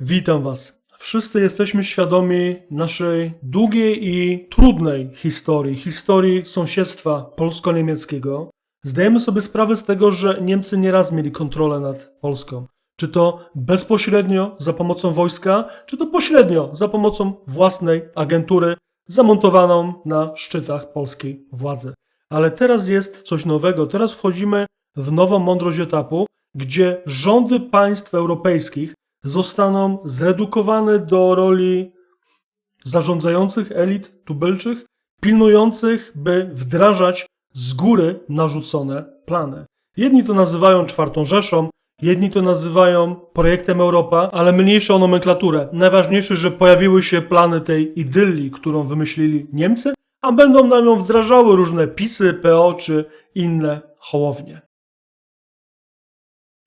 Witam Was. Wszyscy jesteśmy świadomi naszej długiej i trudnej historii, historii sąsiedztwa polsko-niemieckiego. Zdajemy sobie sprawę z tego, że Niemcy nieraz mieli kontrolę nad Polską. Czy to bezpośrednio za pomocą wojska, czy to pośrednio za pomocą własnej agentury zamontowaną na szczytach polskiej władzy. Ale teraz jest coś nowego. Teraz wchodzimy w nową mądrość etapu, gdzie rządy państw europejskich zostaną zredukowane do roli zarządzających elit tubylczych, pilnujących, by wdrażać z góry narzucone plany. Jedni to nazywają czwartą Rzeszą, jedni to nazywają projektem Europa, ale mniejsza o nomenklaturę. Najważniejsze, że pojawiły się plany tej idylii, którą wymyślili Niemcy, a będą nam ją wdrażały różne PiSy, PO czy inne hołownie.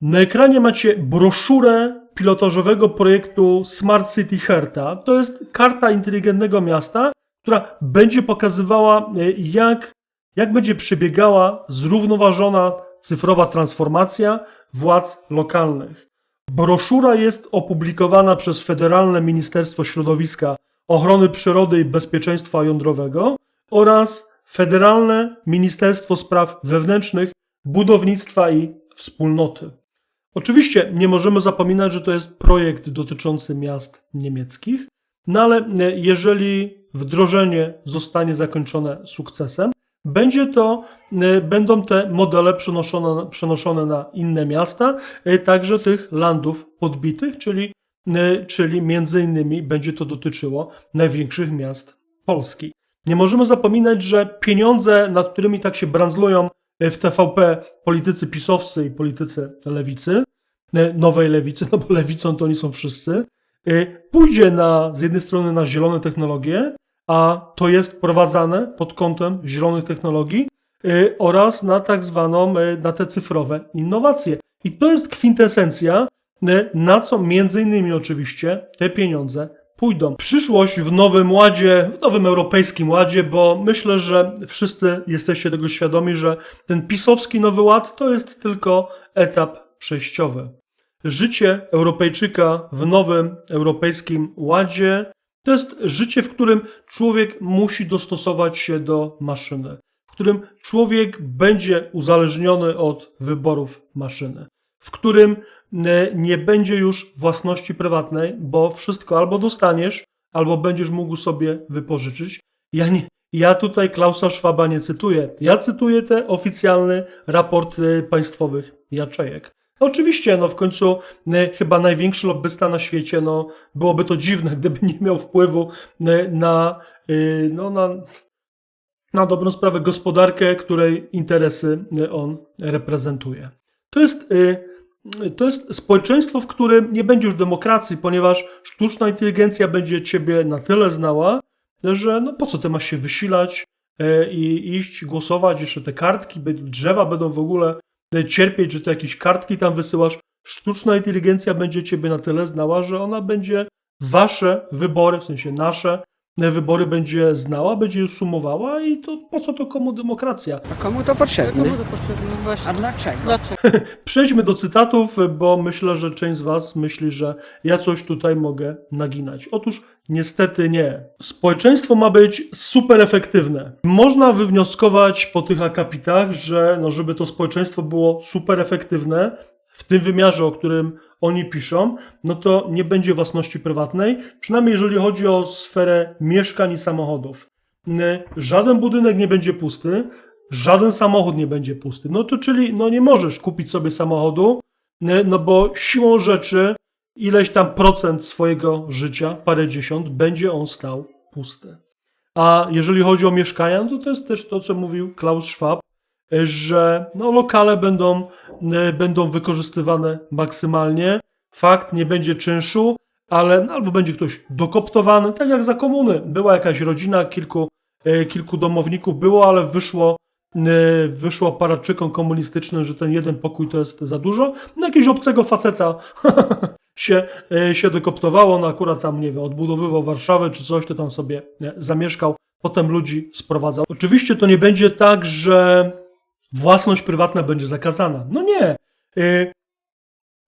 Na ekranie macie broszurę pilotażowego projektu Smart City Herta. To jest karta inteligentnego miasta, która będzie pokazywała, e, jak, jak będzie przebiegała zrównoważona cyfrowa transformacja władz lokalnych. Broszura jest opublikowana przez Federalne Ministerstwo Środowiska, Ochrony Przyrody i Bezpieczeństwa Jądrowego oraz Federalne Ministerstwo Spraw Wewnętrznych, Budownictwa i Wspólnoty. Oczywiście nie możemy zapominać, że to jest projekt dotyczący miast niemieckich, no ale e, jeżeli wdrożenie zostanie zakończone sukcesem, będzie to, e, będą te modele przenoszone, przenoszone na inne miasta, e, także tych landów podbitych, czyli, czyli między innymi będzie to dotyczyło największych miast Polski. Nie możemy zapominać, że pieniądze, nad którymi tak się brandzlują w TVP politycy pisowscy i politycy lewicy, e, nowej lewicy, no bo lewicą to oni są wszyscy, e, pójdzie na, z jednej strony na zielone technologie, a to jest prowadzane pod kątem zielonych technologii oraz na tak zwaną, na te cyfrowe innowacje. I to jest kwintesencja, na co między innymi oczywiście te pieniądze pójdą. Przyszłość w nowym ładzie, w nowym europejskim ładzie, bo myślę, że wszyscy jesteście tego świadomi, że ten pisowski nowy ład to jest tylko etap przejściowy. Życie Europejczyka w nowym europejskim ładzie to jest życie, w którym człowiek musi dostosować się do maszyny, w którym człowiek będzie uzależniony od wyborów maszyny, w którym nie będzie już własności prywatnej, bo wszystko albo dostaniesz, albo będziesz mógł sobie wypożyczyć. Ja, nie, ja tutaj Klausa Schwaba nie cytuję. Ja cytuję te oficjalny raport e, państwowych jaczejek. Oczywiście, no w końcu e, chyba największy lobbysta na świecie, no byłoby to dziwne, gdyby nie miał wpływu e, na, e, no, na, na dobrą sprawę gospodarkę, której interesy e, on reprezentuje. To jest, e, to jest społeczeństwo, w którym nie będzie już demokracji, ponieważ sztuczna inteligencja będzie ciebie na tyle znała, że no po co ty masz się wysilać e, i iść głosować, jeszcze te kartki, drzewa będą w ogóle e, cierpieć, że ty jakieś kartki tam wysyłasz. Sztuczna inteligencja będzie ciebie na tyle znała, że ona będzie wasze wybory, w sensie nasze wybory będzie znała, będzie je sumowała i to po co to komu demokracja? A komu to potrzebne? Komu to potrzebne? No Właśnie. A dlaczego? Dlaczego? Przejdźmy do cytatów, bo myślę, że część z Was myśli, że ja coś tutaj mogę naginać. Otóż niestety nie. Społeczeństwo ma być super efektywne. Można wywnioskować po tych akapitach, że no, żeby to społeczeństwo było super efektywne, w tym wymiarze, o którym oni piszą, no to nie będzie własności prywatnej, przynajmniej jeżeli chodzi o sferę mieszkań i samochodów. Żaden budynek nie będzie pusty, żaden samochód nie będzie pusty. No to czyli no nie możesz kupić sobie samochodu, no bo siłą rzeczy ileś tam procent swojego życia, parę dziesiąt, będzie on stał pusty. A jeżeli chodzi o mieszkania, no to to jest też to, co mówił Klaus Schwab, e, że no, lokale będą, będą wykorzystywane maksymalnie. Fakt, nie będzie czynszu, ale albo będzie ktoś dokoptowany, tak jak za komuny. Była jakaś rodzina, kilku, e, kilku domowników było, ale wyszło, e, wyszło aparatczykom komunistycznym, że ten jeden pokój to jest za dużo. No jakiegoś obcego faceta się, e, się dokoptowało, no akurat tam, nie wiem, odbudowywał Warszawę czy coś, to tam sobie e, zamieszkał, potem ludzi sprowadzał. Oczywiście to nie będzie tak, że własność prywatna będzie zakazana. No nie. E,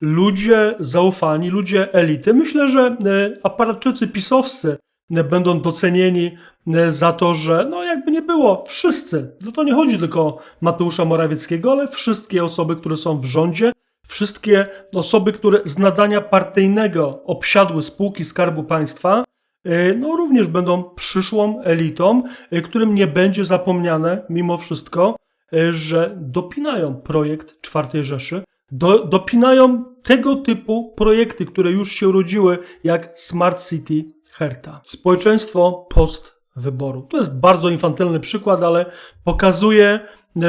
ludzie zaufani, ludzie elity. Myślę, że e, aparatczycy pisowscy e, będą docenieni za to, że no jakby nie było, wszyscy, no to nie chodzi tylko o Mateusza Morawieckiego, ale wszystkie osoby, które są w rządzie, wszystkie osoby, które z nadania partyjnego obsiadły spółki Skarbu Państwa, no również będą przyszłą elitą, którym nie będzie zapomniane mimo wszystko, że dopinają projekt Czwartej Rzeszy, do, dopinają tego typu projekty, które już się urodziły, jak Smart City Herta. Społeczeństwo post wyboru. To jest bardzo infantylny przykład, ale pokazuje,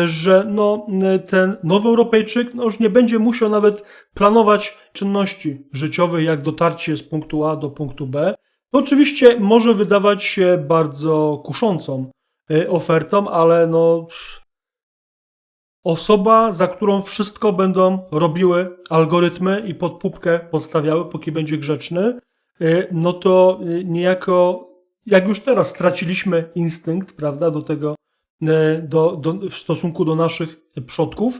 że no, ten nowy Europejczyk no, już nie będzie musiał nawet planować czynności życiowej, jak dotarcie z punktu A do punktu B. To oczywiście może wydawać się bardzo kuszącą e, ofertą, ale no, osoba, za którą wszystko będą robiły algorytmy i pod pupkę podstawiały, póki będzie grzeczny, y, no to y, niejako, jak już teraz straciliśmy instynkt, prawda, do tego, y, do, do, w stosunku do naszych przodków,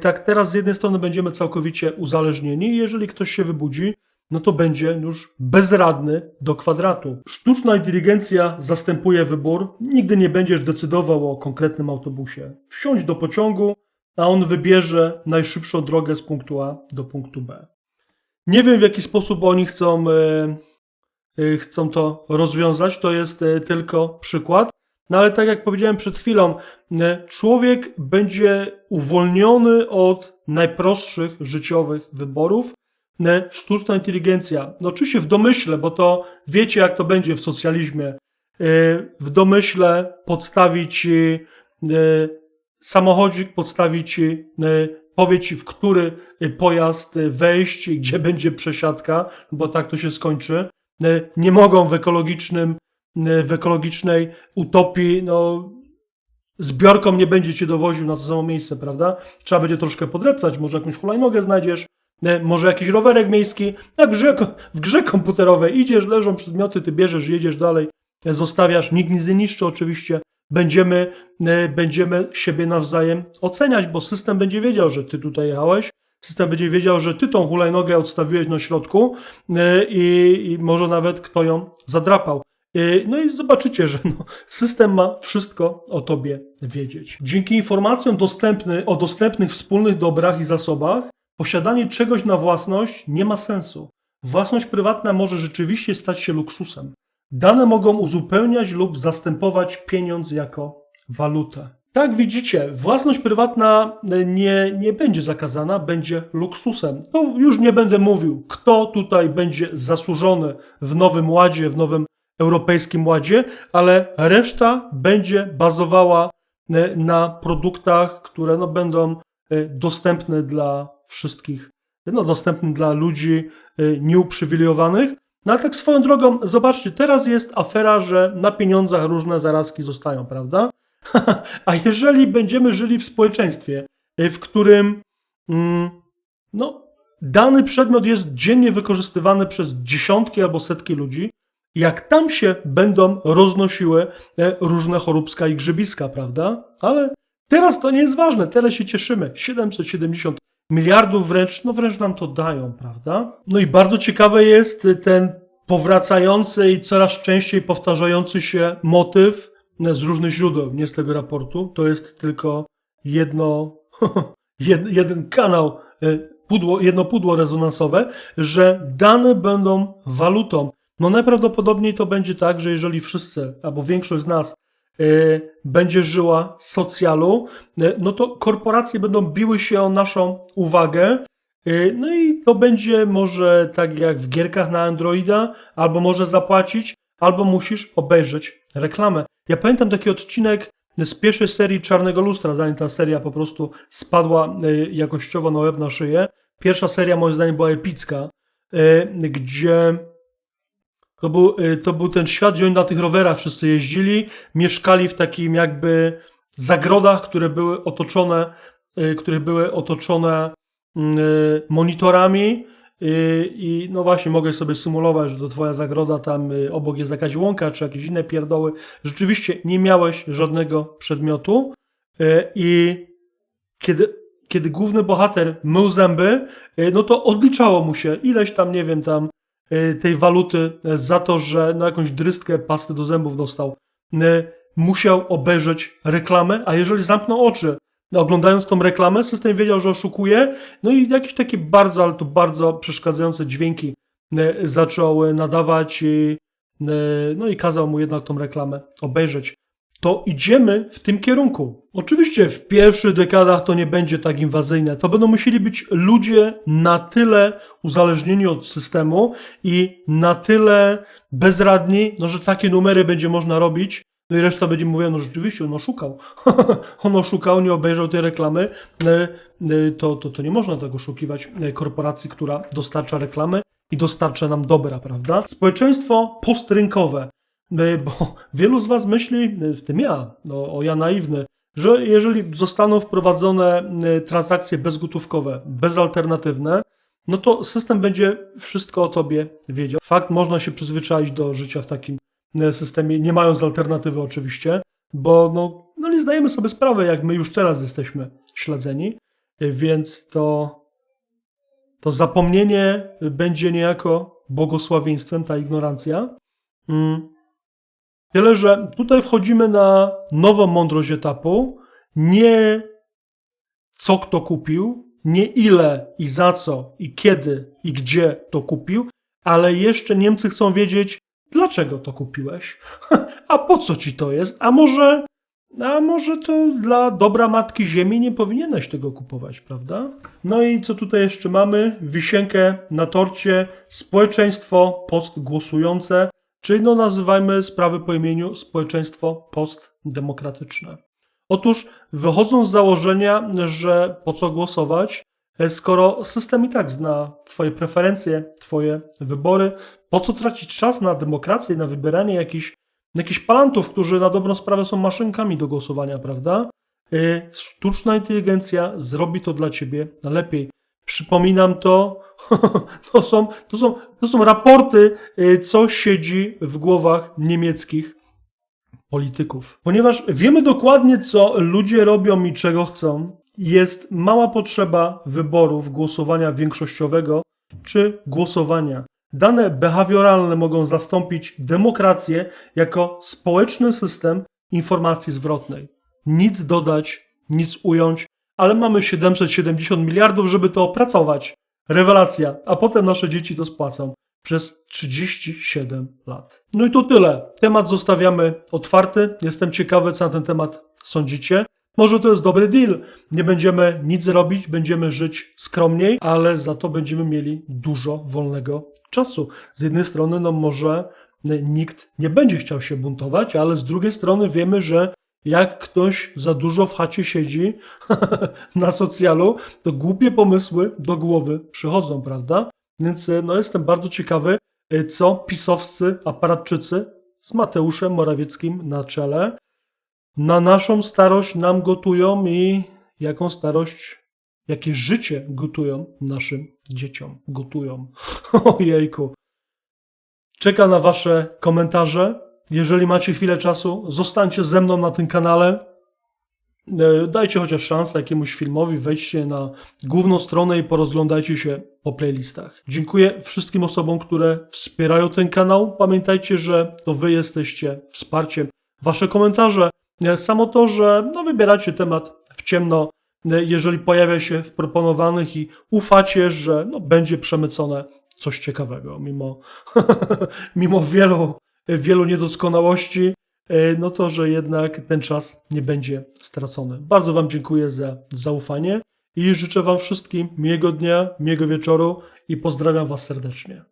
tak teraz z jednej strony będziemy całkowicie uzależnieni jeżeli ktoś się wybudzi, no to będzie już bezradny do kwadratu. Sztuczna inteligencja zastępuje wybór. Nigdy nie będziesz decydował o konkretnym autobusie. Wsiądź do pociągu, a on wybierze najszybszą drogę z punktu A do punktu B. Nie wiem, w jaki sposób oni chcą, e, chcą to rozwiązać. To jest e, tylko przykład. No ale tak jak powiedziałem przed chwilą, e, człowiek będzie uwolniony od najprostszych życiowych wyborów sztuczna inteligencja. No oczywiście w domyśle, bo to wiecie, jak to będzie w socjalizmie. E, W domyśle podstawić ci e, samochodzik, podstawić ci, powie ci, w który pojazd wejść, gdzie będzie przesiadka, bo tak to się skończy. Nie mogą w ekologicznym, w ekologicznej utopii, no, zbiorką nie będzie cię dowoził na to samo miejsce, prawda? Trzeba będzie troszkę podreptać, może jakąś hulajnogę znajdziesz, E, może jakiś rowerek miejski, jak w grze, w grze komputerowej idziesz, leżą przedmioty, ty bierzesz, jedziesz dalej, e, zostawiasz, nikt nic nie niszczy oczywiście, będziemy, e, będziemy siebie nawzajem oceniać, bo system będzie wiedział, że ty tutaj jechałeś, system będzie wiedział, że ty tą hulajnogę odstawiłeś na środku i, i może nawet kto ją zadrapał. No i zobaczycie, że no, system ma wszystko o tobie wiedzieć. Dzięki informacjom dostępny, o dostępnych wspólnych dobrach i zasobach, Posiadanie czegoś na własność nie ma sensu. Własność prywatna może rzeczywiście stać się luksusem. Dane mogą uzupełniać lub zastępować pieniądz jako walutę. Tak widzicie, własność prywatna nie, nie będzie zakazana, będzie luksusem. To już nie będę mówił, kto tutaj będzie zasłużony w nowym ładzie, w nowym europejskim ładzie, ale reszta będzie bazowała e, na produktach, które no, będą e, dostępne dla wszystkich, no, dostępny dla ludzi y, nieuprzywilejowanych. No ale tak swoją drogą, zobaczcie, teraz jest afera, że na pieniądzach różne zarazki zostają, prawda? A jeżeli będziemy żyli w społeczeństwie, y, w którym mm, no, dany przedmiot jest dziennie wykorzystywany przez dziesiątki albo setki ludzi, jak tam się będą roznosiły e, różne choróbska i grzybiska, prawda? Ale teraz to nie jest ważne, teraz się cieszymy. 770 miliardów wręcz, no wręcz nam to dają, prawda? No i bardzo ciekawy jest ten powracający i coraz częściej powtarzający się motyw z różnych źródeł, nie z tego raportu. To jest tylko jedno, jed, jeden kanał, e, pudło, jedno pudło rezonansowe, że dane będą walutą. No najprawdopodobniej to będzie tak, że jeżeli wszyscy, albo większość z nas będzie żyła socjalu, y, no to korporacje będą biły się o naszą uwagę. Y, no i to będzie może tak jak w gierkach na Androida, albo może zapłacić, albo musisz obejrzeć reklamę. Ja pamiętam taki odcinek z pierwszej serii Czarnego Lustra, zanim ta seria po prostu spadła jakościowo na łeb na szyję. Pierwsza seria moim zdaniem była epicka, gdzie to był, y, to był ten świat, gdzie oni na tych rowerach wszyscy jeździli, mieszkali w takim jakby zagrodach, które były otoczone, y, które były otoczone mm, y, monitorami i no właśnie mogę sobie symulować, że to twoja zagroda, tam obok jest jakaś łąka czy jakieś inne pierdoły. Rzeczywiście nie miałeś żadnego przedmiotu i kiedy kiedy główny bohater mył zęby, no to odliczało mu się ileś tam, nie wiem, tam tej waluty y, za to, że na jakąś drystkę pasty do zębów dostał. Y, Musiał obejrzeć reklamę, a jeżeli zamknął oczy, oglądając tą reklamę, system wiedział, że oszukuje, no i jakieś takie bardzo, ale to bardzo przeszkadzające dźwięki y, zaczął y, nadawać, y, no i kazał mu jednak tą reklamę obejrzeć to idziemy w tym kierunku. Oczywiście w pierwszych dekadach to nie będzie tak inwazyjne. To będą musieli być ludzie na tyle uzależnieni od systemu i na tyle bezradni, no, że takie numery będzie można robić. No i reszta będzie mówiła, no rzeczywiście, on oszukał. on oszukał, nie obejrzał tej reklamy. E, e, To, to, to nie można tego oszukiwać e, korporacji, która dostarcza reklamy i dostarcza nam dobra, prawda? Społeczeństwo postrynkowe. E, Bo wielu z Was myśli, e, w tym ja, no, o ja naiwny, że jeżeli zostaną wprowadzone e, transakcje bezgotówkowe, bezalternatywne, no to system będzie wszystko o Tobie wiedział. Fakt, można się przyzwyczaić do życia w takim systemie, nie mając alternatywy oczywiście, bo no, no nie zdajemy sobie sprawy, jak my już teraz jesteśmy śledzeni, więc to, to zapomnienie będzie niejako błogosławieństwem, ta ignorancja. Mm. Tyle, że tutaj wchodzimy na nową mądrość etapu. Nie co kto kupił, nie ile i za co i kiedy i gdzie to kupił, ale jeszcze Niemcy chcą wiedzieć, dlaczego to kupiłeś, a po co ci to jest, a może, a może to dla dobra Matki Ziemi nie powinieneś tego kupować, prawda? No i co tutaj jeszcze mamy? Wisienkę na torcie, społeczeństwo postgłosujące, czyli no nazywajmy sprawy po imieniu społeczeństwo postdemokratyczne. Otóż wychodzą z założenia, że po co głosować, e, skoro system i tak zna Twoje preferencje, Twoje wybory, po co tracić czas na demokrację, na wybieranie jakichś, jakichś palantów, którzy na dobrą sprawę są maszynkami do głosowania, prawda? E, Sztuczna inteligencja zrobi to dla Ciebie lepiej. Przypominam to, to są, to są, to są raporty, e, co siedzi w głowach niemieckich polityków. Ponieważ wiemy dokładnie, co ludzie robią i czego chcą, jest mała potrzeba wyborów, głosowania większościowego czy głosowania. Dane behawioralne mogą zastąpić demokrację jako społeczny system informacji zwrotnej. Nic dodać, nic ująć, ale mamy 770 miliardów, żeby to opracować. Rewelacja, a potem nasze dzieci to spłacą przez 37 lat. No i to tyle. Temat zostawiamy otwarty. Jestem ciekawy, co na ten temat sądzicie. Może to jest dobry deal. Nie będziemy nic robić, będziemy żyć skromniej, ale za to będziemy mieli dużo wolnego czasu. Z jednej strony, no może nikt nie będzie chciał się buntować, ale z drugiej strony wiemy, że jak ktoś za dużo w chacie siedzi na socjalu, to głupie pomysły do głowy przychodzą, prawda? Więc e, no, jestem bardzo ciekawy, e, co pisowscy aparatczycy z Mateuszem Morawieckim na czele na naszą starość nam gotują i jaką starość, jakie życie gotują naszym dzieciom. Gotują. Ojejku. Czeka na Wasze komentarze. Jeżeli macie chwilę czasu, zostańcie ze mną na tym kanale. E, Dajcie chociaż szansę jakiemuś filmowi, wejdźcie na główną stronę i porozglądajcie się po playlistach. Dziękuję wszystkim osobom, które wspierają ten kanał. Pamiętajcie, że to Wy jesteście wsparciem. Wasze komentarze, e, samo to, że no, wybieracie temat w ciemno, e, jeżeli pojawia się w proponowanych i ufacie, że no, będzie przemycone coś ciekawego, mimo, mimo wielu, wielu niedoskonałości e, no to, że jednak ten czas nie będzie stracony. Bardzo Wam dziękuję za zaufanie i życzę Wam wszystkim miłego dnia, miłego wieczoru i pozdrawiam Was serdecznie.